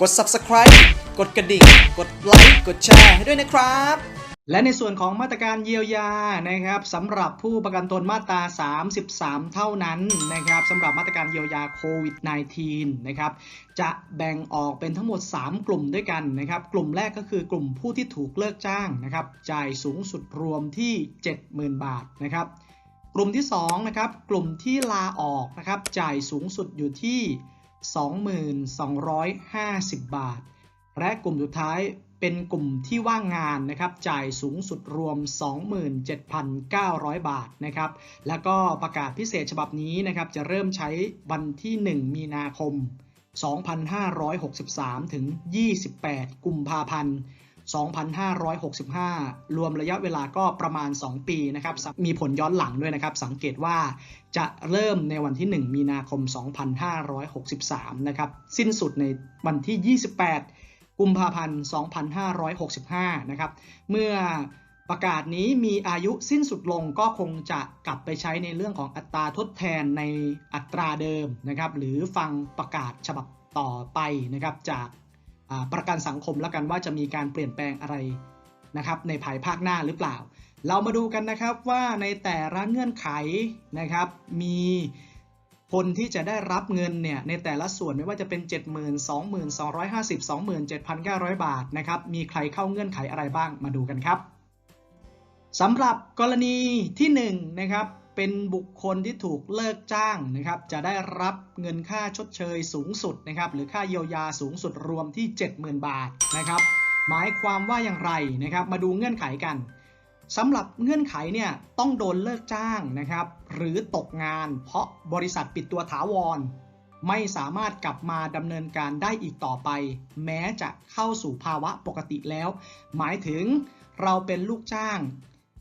กด subscribe กดกระดิ่ง กดไลค์ กดแชร์ให้ด้วยนะครับ และในส่วนของมาตรการเยียวยานะครับสำหรับผู้ประกันตนมาตรา 33 เท่านั้นนะครับสำหรับมาตรการเยียวยาโควิด -19 นะครับจะแบ่งออกเป็นทั้งหมด 3 กลุ่มด้วยกันนะครับ กลุ่มแรกก็คือกลุ่มผู้ที่ถูกเลิกจ้างนะครับ จ่ายสูงสุดรวมที่ 70,000 บาทนะครับ กลุ่มที่2นะครับ กลุ่มที่ลาออกนะครับ จ่ายสูงสุดอยู่ที่ 2250 บาท และกลุ่มสุดท้ายเป็นกลุ่มที่ว่างงานนะครับ จ่ายสูงสุดรวม 27,900 บาทนะครับ แล้วก็ประกาศพิเศษฉบับนี้นะครับ จะเริ่มใช้วันที่ 1 มีนาคม 2563 ถึง 28 กุมภาพันธ์ 2565 รวมระยะเวลาก็ประมาณ 2 ปีนะครับ มีผลย้อนหลังด้วยนะครับ สังเกตว่าจะเริ่มในวันที่ 1 มีนาคม 2563 นะครับ สิ้นสุดในวันที่ 28 กุมภาพันธ์ 2565 นะครับ เมื่อประกาศนี้มีอายุสิ้นสุดลงก็คงจะกลับไปใช้ในเรื่องของอัตราทดแทนในอัตราเดิมนะครับ หรือฟังประกาศฉบับต่อไปนะครับจาก ประกันสังคมแล้วกันว่าจะมีการเปลี่ยนแปลงอะไรนะครับในภายภาคหน้าหรือเปล่า เรามาดูกันนะครับว่าในแต่ละเงื่อนไขนะครับมีคนที่จะได้รับเงินเนี่ยในแต่ละส่วนไม่ว่าจะเป็น 70,000 2,250 27,900 บาทนะครับมีใครเข้าเงื่อนไขอะไรบ้างมาดูกันครับสำหรับกรณีที่1นะครับ เป็นบุคคลที่ถูกเลิกจ้างนะครับจะได้รับเงินค่าชดเชยสูงสุดนะครับหรือค่าเยียวยาสูงสุดรวมที่ 70,000 บาทนะครับหมายความว่าอย่างไรนะครับมาดูเงื่อนไขกันสำหรับเงื่อนไขเนี่ยต้องโดนเลิกจ้างนะครับหรือตกงานเพราะบริษัทปิดตัวถาวร ไม่สามารถกลับมาดำเนินการได้อีกต่อไป แม้จะเข้าสู่ภาวะปกติแล้ว หมายถึงเราเป็นลูกจ้าง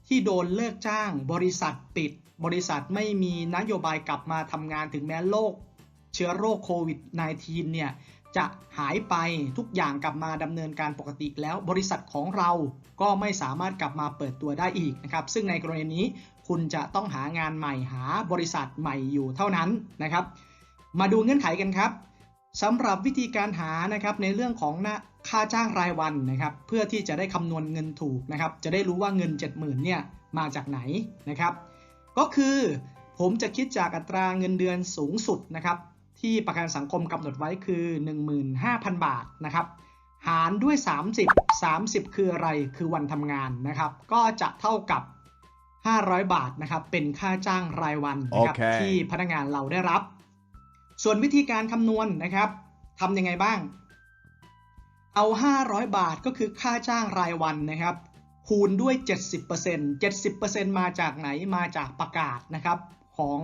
ที่โดนเลิกจ้างบริษัทปิด บริษัทไม่มีนโยบายกลับมาทำงานถึงแม้โรคเชื้อโรคโควิด -19 เนี่ยจะหายไปทุกอย่างกลับมาดำเนินการปกติแล้วบริษัทของเราก็ไม่สามารถกลับมาเปิดตัวได้อีกนะครับ ซึ่งในกรณีนี้คุณจะต้องหางานใหม่หาบริษัทใหม่อยู่เท่านั้นนะครับ มาดูเงื่อนไขกันครับสำหรับวิธีการหานะครับในเรื่องของหน้าค่าจ้างรายวันนะครับ เพื่อที่จะได้คำนวณเงินถูกนะครับ จะได้รู้ว่าเงิน 70,000เนี่ยมาจากไหนนะครับ ก็คือผมจะคิดจากอัตราเงินเดือนสูงสุดนะครับที่ประกันสังคมกำหนดไว้คือ 15,000 บาทนะครับหารด้วย 30 30 คืออะไรคือวันทำงานนะครับ ก็จะเท่ากับ 500 บาทนะครับ เป็นค่าจ้างรายวันนะครับโอเคที่พนักงานเราได้รับ ส่วนวิธีการคำนวณนะครับทำยังไงบ้าง เอา 500 บาทก็คือค่าจ้างรายวันนะครับ คูณด้วย 70% 70%มาจากไหนมาจากประกาศนะครับของ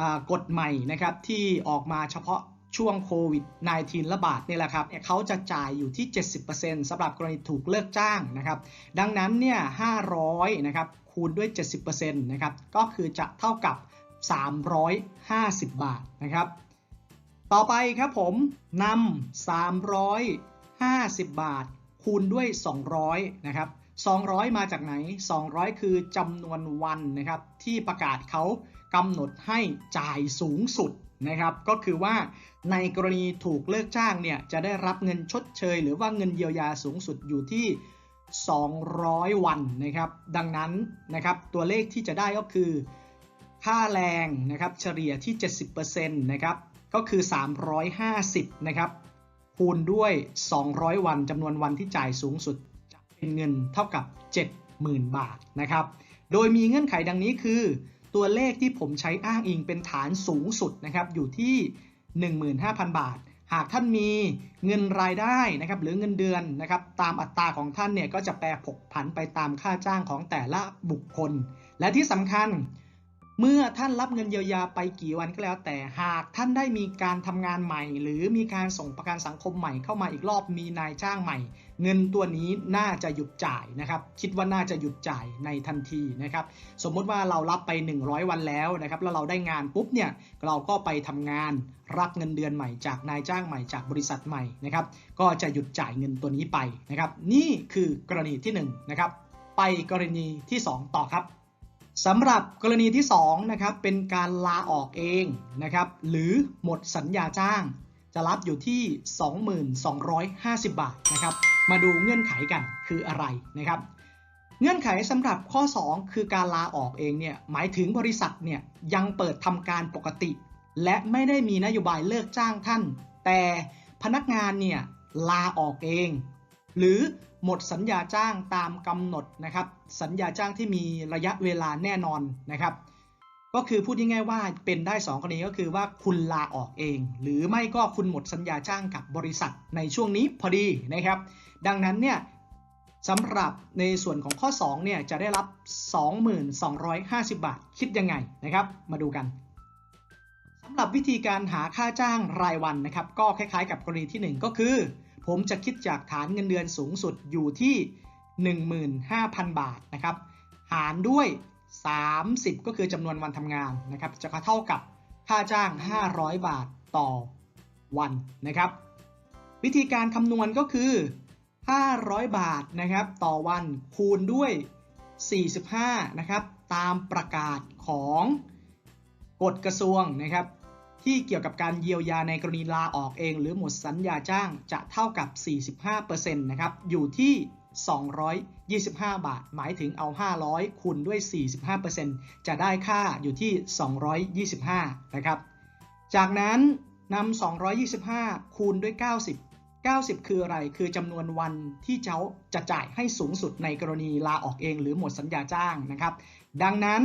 อกฎใหม่นะครับที่ออกมาเฉพาะช่วงโควิด -19 ระบาดนี่แหละครับเขาจะจ่ายอยู่ที่ 70%สำหรับกรณีถูกเลิกจ้างนะครับ ดังนั้นเนี่ย 500 นะครับ คูณด้วย 70%นะครับ ก็คือจะเท่ากับ 350 บาทนะครับ ต่อไปครับผมนำ350 บาท คูณด้วย 200 นะครับ 200 มาจากไหน 200 คือจำนวนวันนะครับที่ประกาศเขากำหนดให้จ่ายสูงสุดนะครับก็คือว่าในกรณีถูกเลิกจ้างเนี่ยจะได้รับเงินชดเชย หรือว่าเงินเยียวยาสูงสุดอยู่ที่ 200 วันนะครับ ดังนั้นนะครับตัวเลขที่จะได้ก็คือ ค่าแรงนะครับเฉลี่ยที่ 70%นะครับก็คือ 350นะครับคูณด้วย 200 วันจำนวนวันที่จ่ายสูงสุด เป็นเงินเท่ากับ 70,000 บาทนะครับ โดยมีเงื่อนไขดังนี้คือ ตัวเลขที่ผมใช้อ้างอิงเป็นฐานสูงสุดนะครับอยู่ที่ 15,000 บาท หากท่านมีเงินรายได้นะครับหรือเงินเดือนนะครับตามอัตราของท่านเนี่ยก็จะแปรผกผันไปตามค่าจ้างของแต่ละบุคคล และที่สำคัญ เมื่อท่านรับเงินเยียวยาไปกี่วันก็แล้ว แต่หากท่านได้มีการทำงานใหม่ หรือมีการส่งประกันสังคมใหม่เข้ามาอีกรอบมีนายจ้างใหม่ เงินตัวนี้น่าจะหยุดจ่ายนะครับ คิดว่าน่าจะหยุดจ่ายในทันทีนะครับ สมมุติว่าเรารับไป 100 วันแล้วนะครับ แล้วเราได้งานปุ๊บเนี่ยเราก็ไปทำงานรับเงินเดือนใหม่จากนายจ้างใหม่จากบริษัทใหม่นะครับ ก็จะหยุดจ่ายเงินตัวนี้ไปนะครับ นี่คือกรณีที่1นะครับไปกรณีที่ 2 ต่อครับ สำหรับกรณีที่2นะครับเป็นการลาออกเองนะครับหรือหมดสัญญาจ้าง จะรับอยู่ที่2250 บาทนะครับมาดูเงื่อนไขกันคืออะไรนะครับ เงื่อนไขสำหรับข้อ 2 คือการลาออกเองเนี่ยหมายถึงบริษัทเนี่ยยังเปิดทำการปกติ และไม่ได้มีนโยบายเลิกจ้างท่าน แต่พนักงานเนี่ยลาออกเอง หรือ หมดสัญญาจ้างตามกำหนดนะครับ สัญญาจ้างที่มีระยะเวลาแน่นอนนะครับ ก็คือพูดง่ายๆว่าเป็นได้2กรณีก็คือว่าคุณลาออกเอง หรือไม่ก็คุณหมดสัญญาจ้างกับบริษัทในช่วงนี้พอดีนะครับ ดังนั้นเนี่ยสำหรับในส่วนของข้อ2เนี่ยจะได้รับ 2250 บาท คิดยังไงนะครับ มาดูกันสำหรับวิธีการหาค่าจ้างรายวันนะครับ ก็คล้ายๆกับกรณีที่ 1 ก็คือ ผมจะคิดจากฐานเงินเดือนสูงสุดอยู่ที่ 15,000 บาทนะครับ หารด้วย 30 ก็คือจำนวนวันทำงานนะครับ จะเท่ากับค่าจ้าง 500 บาทต่อวันนะครับ วิธีการคำนวณก็คือ 500 บาทนะครับ ต่อวันคูณด้วย 45 นะครับ ตามประกาศของกฎกระทรวงนะครับ ที่เกี่ยวกับการเยียวยาในกรณีลาออกเอง หรือหมดสัญญาจ้างจะเท่ากับ 45%นะครับอยู่ที่ 225 บาท หมายถึงเอา 500 คูณด้วย 45%จะได้ค่าอยู่ที่ 225 นะครับ จากนั้นนำ 225 คูณด้วย 90 90 คืออะไร คือจำนวนวันที่เจ้าจะจ่ายให้สูงสุดในกรณีลาออกเอง หรือหมดสัญญาจ้างนะครับ ดังนั้น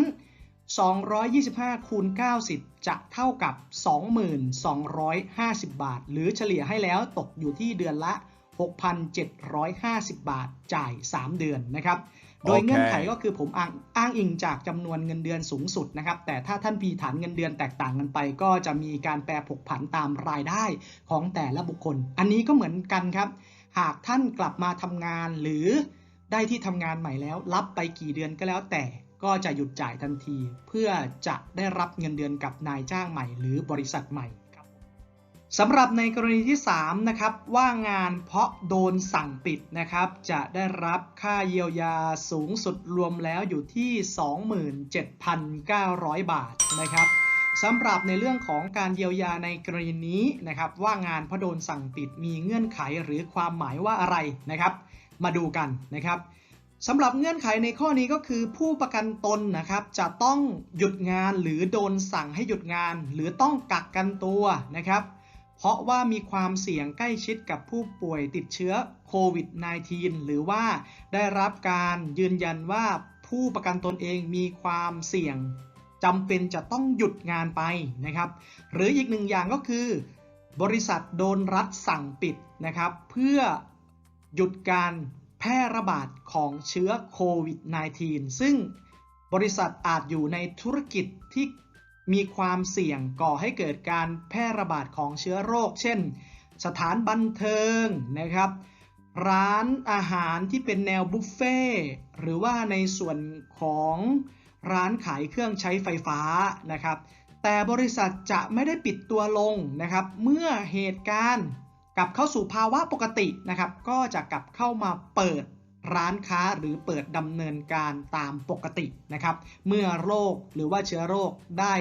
225 คูณ 90 จะเท่ากับ 2250 บาท หรือเฉลี่ยให้แล้วตกอยู่ที่เดือนละ 6,750 บาทจ่าย 3 เดือนนะครับ โดยโอเคเงื่อนไขก็คือผมอ้างอ้างอิงจากจำนวนเงินเดือนสูงสุดนะครับ แต่ถ้าท่านมีฐานเงินเดือนแตกต่างกันไป ก็จะมีการแปรผกผันตามรายได้ของแต่ละบุคคล อันนี้ก็เหมือนกันครับ หากท่านกลับมาทำงานหรือได้ที่ทำงานใหม่แล้ว รับไปกี่เดือนก็แล้วแต่ ก็จะหยุดจ่ายทันที เพื่อจะได้รับเงินเดือนกับนายจ้างใหม่ หรือบริษัทใหม่ครับสำหรับในกรณีที่ 3 นะครับ ว่างงานเพราะโดนสั่งปิดนะครับ จะได้รับค่าเยียวยาสูงสุดรวมแล้วอยู่ที่ 27,900 บาทนะครับสำหรับในเรื่องของการเยียวยาในกรณีนี้นะครับ ว่างงานเพราะโดนสั่งปิดมีเงื่อนไขหรือความหมายว่าอะไรนะครับ มาดูกันนะครับ สำหรับเงื่อนไขในข้อนี้ก็คือผู้ประกันตนนะครับจะต้องหยุดงานหรือโดนสั่งให้หยุดงาน หรือต้องกักกันตัวนะครับ เพราะว่ามีความเสี่ยงใกล้ชิดกับผู้ป่วยติดเชื้อโควิด -19 หรือว่าได้รับการยืนยันว่าผู้ประกันตนเองมีความเสี่ยงจำเป็นจะต้องหยุดงานไปนะครับ หรืออีกหนึ่งอย่างก็คือ บริษัทโดนรัฐสั่งปิดนะครับ เพื่อหยุดการ แพร่ระบาดของเชื้อโควิด -19 ซึ่งบริษัทอาจอยู่ในธุรกิจที่มีความเสี่ยงก่อให้เกิดการแพร่ระบาดของเชื้อโรค เช่น สถานบันเทิงนะครับ ร้านอาหารที่เป็นแนวบุฟเฟ่ต์หรือว่าในส่วนของร้านขายเครื่องใช้ไฟฟ้านะครับ แต่บริษัทจะไม่ได้ปิดตัวลงนะครับ เมื่อเหตุการณ์ กลับเข้าสู่ภาวะปกตินะครับ ก็จะกลับเข้ามาเปิดร้านค้าหรือเปิดดำเนินการตามปกตินะครับ เมื่อโรคหรือว่าเชื้อโรคได้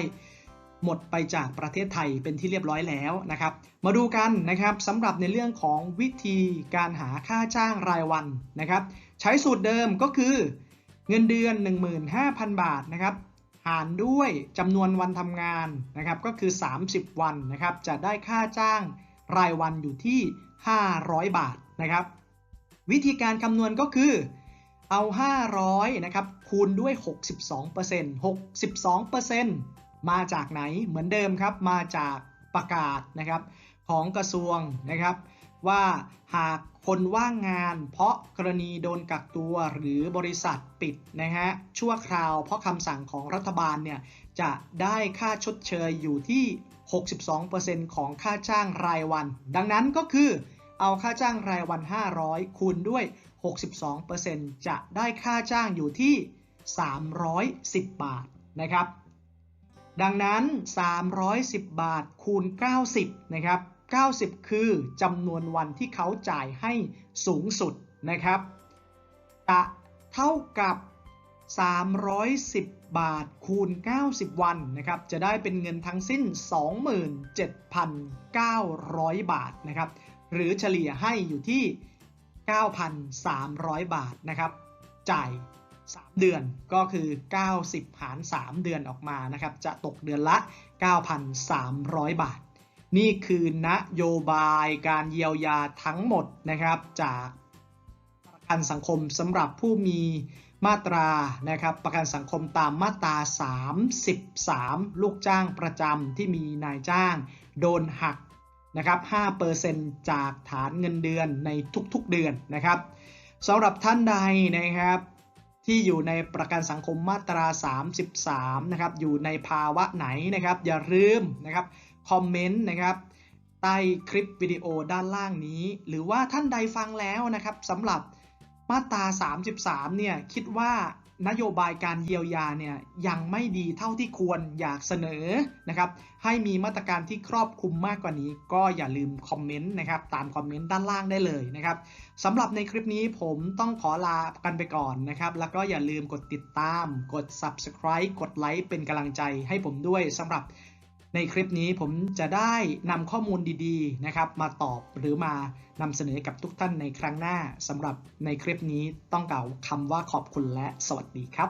หมดไปจากประเทศไทยเป็นที่เรียบร้อยแล้วนะครับ มาดูกันนะครับสำหรับในเรื่องของวิธีการหาค่าจ้างรายวันนะครับ ใช้สูตรเดิมก็คือ เงินเดือน 15,000 บาทนะครับหารด้วยจำนวนวันทำงานนะครับ ก็คือ 30 วันนะครับ จะได้ค่าจ้าง รายวันอยู่ที่ 500 บาทนะครับ วิธีการคำนวณก็คือเอา 500 นะครับ คูณด้วย 62% 62%มาจากไหนเหมือนเดิมครับ มาจากประกาศนะครับของกระทรวงนะครับ ว่าหากคนว่างงานเพราะกรณีโดนกักตัวหรือบริษัทปิดนะฮะชั่วคราวเพราะคำสั่งของรัฐบาลเนี่ยจะได้ค่าชดเชยอยู่ที่ 62%ของค่าจ้างรายวัน ดังนั้นก็คือเอาค่าจ้างรายวัน 500 คูณด้วย 62%จะได้ค่าจ้างอยู่ที่ 310 บาทนะครับ ดังนั้น 310 บาทคูณ 90 นะครับ 90 คือจำนวนวันที่เขาจ่ายให้สูงสุดนะครับ จะเท่ากับ 310 บาทคูณ 90 วันนะครับจะได้เป็นเงินทั้งสิ้น 27,900 บาทนะครับหรือเฉลี่ยให้อยู่ที่ 9,300 บาทนะครับจ่าย 3 เดือนก็คือ 90 หาร 3 เดือนออกมานะครับจะตกเดือนละ 9,300 บาท นี่คือนโยบายการเยียวยาทั้งหมดนะครับจากประกันสังคมสำหรับผู้มี มาตรานะครับประกันสังคมตามมาตรา 33 ลูกจ้างประจำที่มีนายจ้าง โดนหักนะครับ5%จากฐานเงินเดือนในทุกๆเดือนนะครับสำหรับท่านใดนะครับที่อยู่ในประกันสังคมมาตรา 33 นะครับ อยู่ในภาวะไหนนะครับ อย่าลืมนะครับ คอมเมนต์นะครับ ใต้คลิปวิดีโอด้านล่างนี้ หรือว่าท่านใดฟังแล้วนะครับสำหรับ มาตรา 33 เนี่ยคิดว่านโยบายการเยียวยาเนี่ยยังไม่ดีเท่าที่ควรอยากเสนอนะครับให้มีมาตรการที่ครอบคลุมมากกว่านี้ ก็อย่าลืมคอมเมนต์นะครับตามคอมเมนต์ด้านล่างได้เลยนะครับสำหรับในคลิปนี้ผมต้องขอลากันไปก่อนนะครับแล้วก็อย่าลืมกดติดตาม กด subscribe กดไลค์เป็นกำลังใจให้ผมด้วยสำหรับ ในคลิปนี้ผมจะได้นำข้อมูลดีๆนะครับมาตอบหรือมานำเสนอกับทุกท่านในครั้งหน้าสำหรับในคลิปนี้ต้องกล่าวคำว่าขอบคุณและสวัสดีครับ